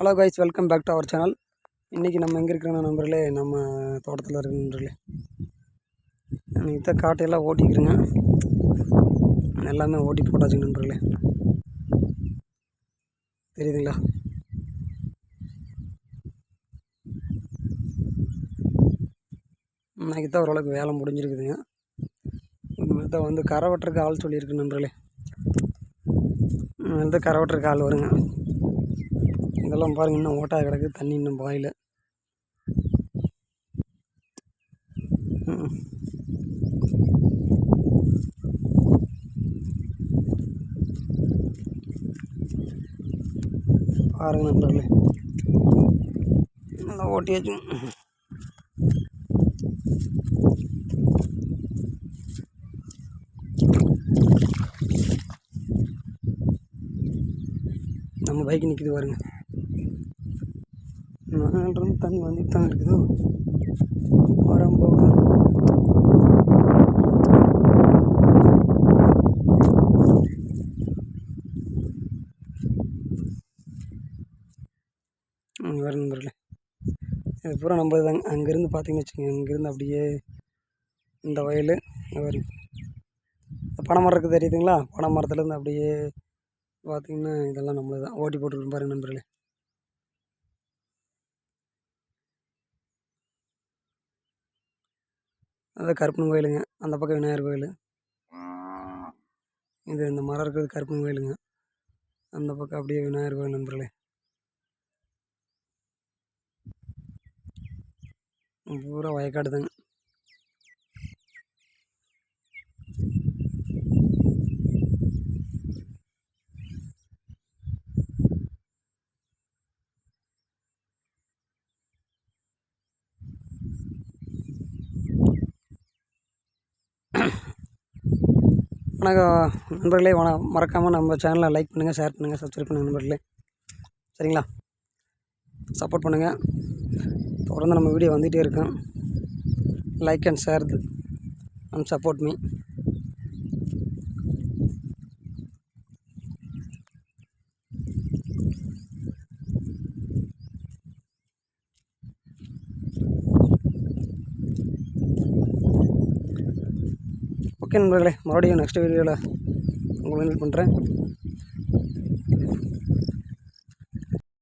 Hello guys welcome back to our channel இன்றைக்கி நம்ம எங்கே இருக்கிறோன்னா நண்பர்களே நம்ம தோட்டத்தில் இருக்கிற நண்பர்களே. இன்றைக்கி தான் காட்டையெல்லாம் ஓட்டிக்கிறேங்க எல்லாமே ஓட்டி போட்டாச்சு நண்பர்களே. தெரியுதுங்களா? இன்றைக்கி தான் ஓரளவுக்கு வேலை முடிஞ்சிருக்குதுங்க. தான் வந்து கரை வெட்டுறக்கு ஆள் சொல்லியிருக்கு நண்பர்களே. தான் கரை வெட்டுறதுக்கு ஆள் வருங்க. இதெல்லாம் பாருங்க இன்னும் ஓட்டாக கிடக்கு தண்ணி இன்னும் பாயல. பாருங்க நண்பர்களே. நல்லா ஓட்டியாச்சு. நம்ம பைக் நிற்கிது பாருங்க. நான்றது தண்ணி வந்துட்டு தான் இருக்குதோ. மரம் போக வேறு நண்பர்களே. இது பூரா நம்ம தாங்க அங்கேருந்து பார்த்தீங்கன்னு வச்சுக்கோங்க. இங்கேருந்து அப்படியே இந்த வயல் இங்க இந்த பனை மரம் இருக்குது தெரியுதுங்களா? பனை மரத்துலேருந்து அப்படியே பார்த்திங்கன்னா இதெல்லாம் நம்மளது தான் ஓட்டி போட்டுருக்கோம் பாருங்கள் நண்பர்களே. அது கருப்பன் கோயிலுங்க. அந்த பக்கம் விநாயகர் கோயில். இது இந்த மரம் இருக்கிறது கருப்பன் கோயிலுங்க. அந்த பக்கம் அப்படியே விநாயகர் கோயில் நண்பர்களே. பூரா வயக்காடு தாங்க வணக்கம் நண்பர்களே. வண மறக்காமல் நம்ம சேனலை லைக் பண்ணுங்கள் ஷேர் பண்ணுங்கள் சப்ஸ்கிரைப் பண்ணுங்கள் நண்பர்களே. சரிங்களா? சப்போர்ட் பண்ணுங்கள் தொடர்ந்து நம்ம வீடியோ வந்துகிட்டே இருக்கோம். Like and share and support me okay நண்பர்களே மறுபடியும் நெக்ஸ்ட் வீடியோவில் உங்களை பண்ணுறேன்